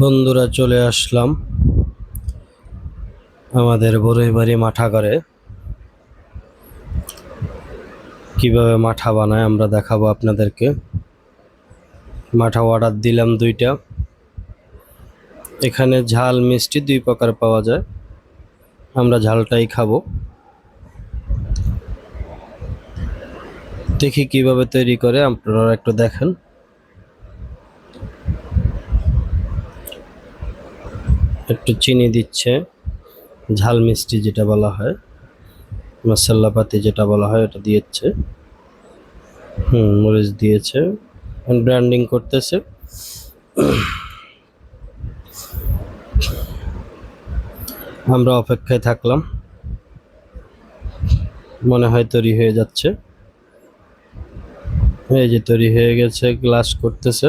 বন্ধুরা চলে আসলাম আমাদের বড়ইবাড়ি মাঠা করে কীভাবে মাঠা বানায় আমরা দেখাবো আপনাদেরকে। মাঠা অর্ডার দিলাম দুইটা। এখানে ঝাল, মিষ্টি দুই প্রকার পাওয়া যায়। আমরা ঝালটাই খাব। দেখি কীভাবে তৈরি করে, আপনারা একটু দেখেন। একটু চিনি দিচ্ছে। ঝাল মিষ্টি যেটা বলা হয় মশলাপাতি যেটা বলা হয় ওটা দিয়েছে। হুম, মরিচ দিয়েছে। ব্র্যান্ডিং করতেছে। আমরা অপেক্ষায় থাকলাম। মনে হয় তৈরি হয়ে যাচ্ছে। এই যে তৈরি হয়ে গেছে, গ্লাস করতেছে।